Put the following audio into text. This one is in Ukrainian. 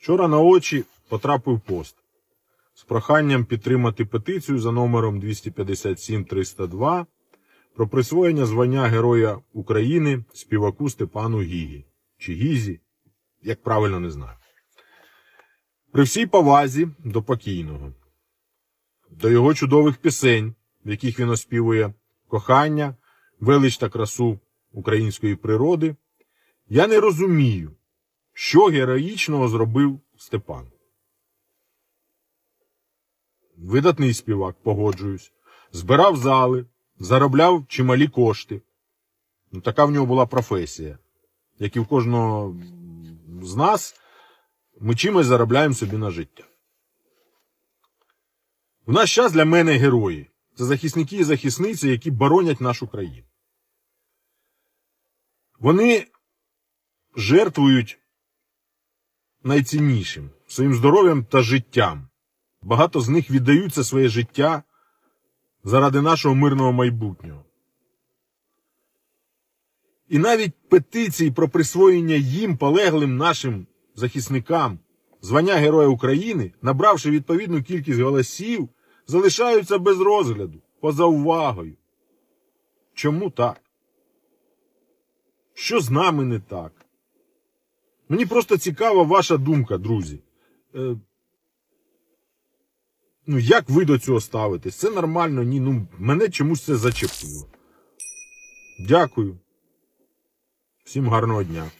Вчора на очі потрапив пост з проханням підтримати петицію за номером 257-302 про присвоєння звання Героя України співаку Степану Гігі. Чи Гізі, як правильно не знаю. При всій повазі до покійного, до його чудових пісень, в яких він оспівує кохання, велич та красу української природи, я не розумію, що героїчного зробив Степан. Видатний співак, погоджуюсь, збирав зали, заробляв чималі кошти. Ну, така в нього була професія, як і в кожного з нас, ми чимось заробляємо собі на життя. В наш час для мене герої це захисники і захисниці, які боронять нашу країну. Вони жертвують найціннішим своїм здоров'ям та життям. Багато з них віддають це своє життя заради нашого мирного майбутнього. І навіть петиції про присвоєння їм полеглим нашим захисникам звання Героя України, набравши відповідну кількість голосів, залишаються без розгляду, поза увагою. Чому так? Що з нами не так? Мені просто цікава ваша думка, друзі. Е, ну, як ви до цього ставитесь? Це нормально? Ні. Ну, мене чомусь це зачепило. Дякую. Всім гарного дня.